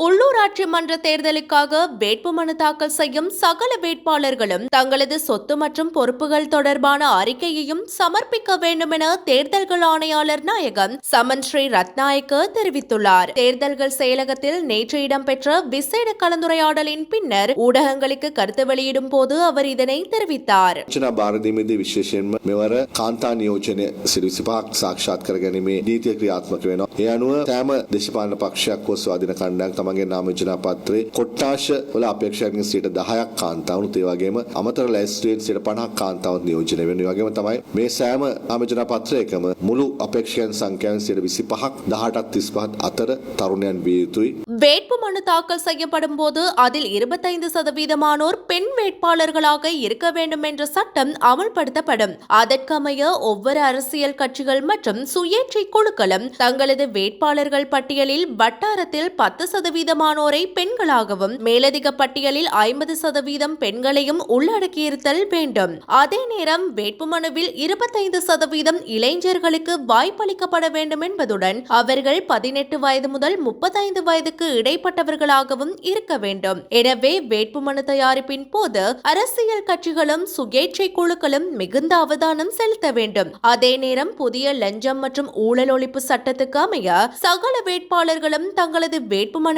உள்ளூராட்சி மன்ற தேர்தலுக்காக வேட்புமனு தாக்கல் செய்யும் சகல வேட்பாளர்களும் தங்களது சொத்து மற்றும் பொறுப்புகள் தொடர்பான அறிக்கையையும் சமர்ப்பிக்க வேண்டும் என தேர்தல்கள் ஆணையாளர் நாயகம் சமன் ஸ்ரீ ரத்நாயக்க தெரிவித்துள்ளார் தேர்தல்கள் செயலகத்தில் நேற்று இடம்பெற்ற விசேட கலந்துரையாடலின் பின்னர் ஊடகங்களுக்கு கருத்து வெளியிடும் போது அவர் இதனை தெரிவித்தார் චනා භාරදීමේදී විශේෂයෙන්ම මෙවර කාන්තා නියෝජනය සිරි විසිපහක් සාක්ෂාත් කර ගැනීමේ නීතිය ක්‍රියාත්මක වෙනවා. ඒ අනුව සෑම දේශපාලන පක්ෂයක් හෝ ස්වාධීන කණ්ඩායම් තමන්ගේ නාම යෝජනා පත්‍රයේ කොට්ටාශ වල අපේක්ෂකයන්ගෙන් 10ක් කාන්තාවුනුත් ඒ වගේම අමතර ලැයිස්තුවෙන් 50ක් කාන්තාවත් නියෝජනය වෙනවා. ඒ වගේම තමයි මේ සෑම නාම යෝජනා පත්‍රයකම මුළු අපේක්ෂකයන් සංඛ්‍යාවෙන් 25ක් 18ක් 35ක් අතර තරුණයන් විය යුතුයි. வேட்புமனு தாக்கல் செய்யப்படும் போது அதில் இருபத்தைந்து சதவீதமானோர் பெண் வேட்பாளர்களாக இருக்க வேண்டும் என்ற சட்டம் அமல்படுத்தப்படும் அதற்கமைய ஒவ்வொரு அரசியல் கட்சிகள் மற்றும் சுயேட்சை குழுக்களும் தங்களது வேட்பாளர்கள் பட்டியலில் வட்டாரத்தில் பத்து சதவீதமானோரை பெண்களாகவும் மேலதிக பட்டியலில் ஐம்பது சதவீதம் பெண்களையும் உள்ளடக்கியிருத்தல் வேண்டும். அதே நேரம் வேட்புமனுவில் இருபத்தைந்து சதவீதம் இளைஞர்களுக்கு வாய்ப்பளிக்கப்பட வேண்டும் என்பதுடன் அவர்கள் பதினெட்டு வயது முதல் முப்பத்தைந்து வயதுக்கு இடைப்பட்டவர்களாகவும் இருக்க வேண்டும். எனவே வேட்புமனு தயாரிப்பின் போது அரசியல் கட்சிகளும் சுயேட்சை குழுக்களும் மிகுந்த அவதானம் செலுத்த வேண்டும். அதே நேரம் புதிய லஞ்சம் மற்றும் ஊழல் ஒழிப்பு சட்டத்துக்கு அமைய சகல வேட்பாளர்களும் தங்களது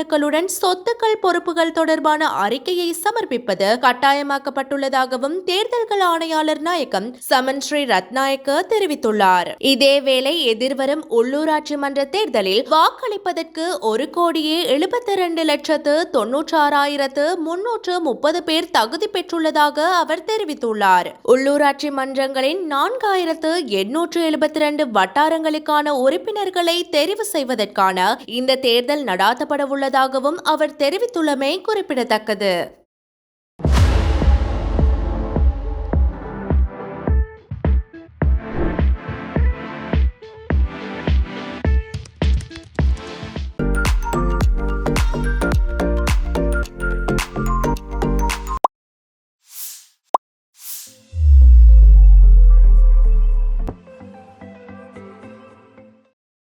வேட்புமனுக்களுடன் சொத்துக்கள் பொறுப்புகள் தொடர்பான அறிக்கையை சமர்ப்பிப்பது கட்டாயமாக்கப்பட்டுள்ளதாகவும் தேர்தல்கள் ஆணையாளர் நாயகம் சமன் ஸ்ரீ ரத்நாயக்க தெரிவித்துள்ளார். இதேவேளை எதிர்வரும் உள்ளூராட்சி மன்ற தேர்தலில் வாக்களிப்பதற்கு ஒரு கோடியே எழுபத்தி இரண்டு லட்சத்து தொன்னூற்றாறாயிரத்து முன்னூற்று முப்பது பேர் தகுதி பெற்றுள்ளதாக அவர் தெரிவித்துள்ளார். உள்ளூராட்சி மன்றங்களின் நான்காயிரத்து எண்ணூற்று எழுபத்தி இரண்டு வட்டாரங்களுக்கான உறுப்பினர்களை தெரிவு செய்வதற்கான இந்த தேர்தல் நடாத்தப்பட உள்ளதாகவும் அவர் தெரிவித்துள்ளமை குறிப்பிடத்தக்கது.